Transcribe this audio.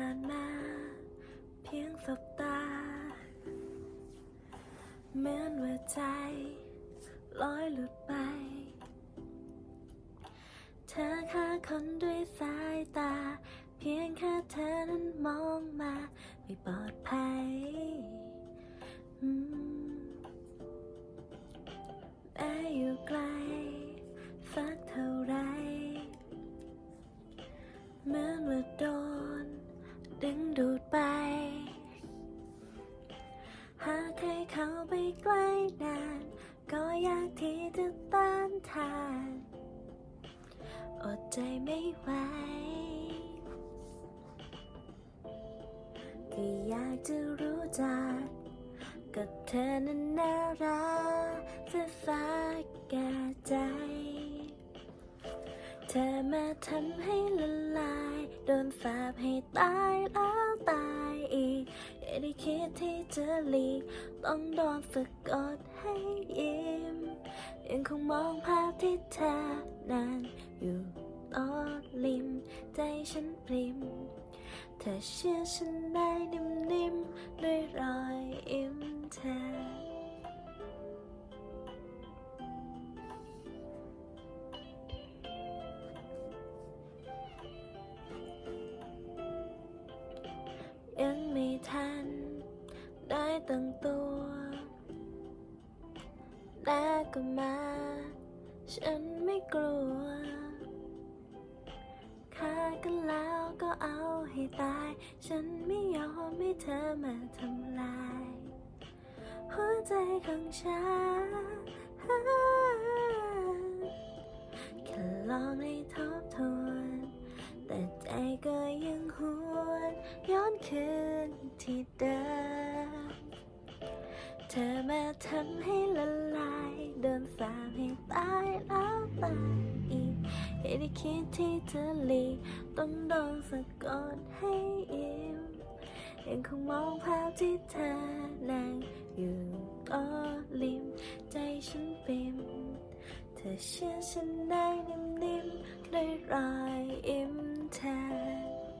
ผ่านมา เพียงสบตา เหมือนว่าใจลอยหลุดไป เธอฆ่าคนด้วยสายตา เพียงแค่เธอนั้นมองมา ไม่ปลอดภัยแม้อยู่ไกล ใกล้นาน ก็ยากที่จะต้านทาน อดใจไม่ไหวก็อยากจะรู้จักกับเธอนั้นน่ารักจะสักแก่ใจ เธอมาทำให้ละลาย โดนสาปให้ตายแล้ว ได้คิดที่จะหลีกต้องโดนฝึกดให้ยิ้มยังคงมองภาพที่เธอนั้นอยู่ต่อริม ใจฉันปริม เธอเชื่อฉันได้นิ่ม ตั้งตัว แต่ก็มา ฉันไม่กลัวฆ่ากันแล้วก็เอาให้ตาย ฉันไม่ยอมให้เธอมาทำลาย หัวใจของฉันแค่ลองให้ทบทวนแต่ใจก็ยังหวน ย้อนคืนที่เดิม เธอมาทำให้ละลายโดนสาปให้ตายแล้วตายอีกอย่าได้คิดที่จะหลีต้องโดนสะกดให้ยิ้มยังคงมองภาพที่เธอนั่งอยู่ก็ริมใจฉันปิมเธอเชื่อฉันได้นิ่มๆด้วยรอยยิ้มเธอ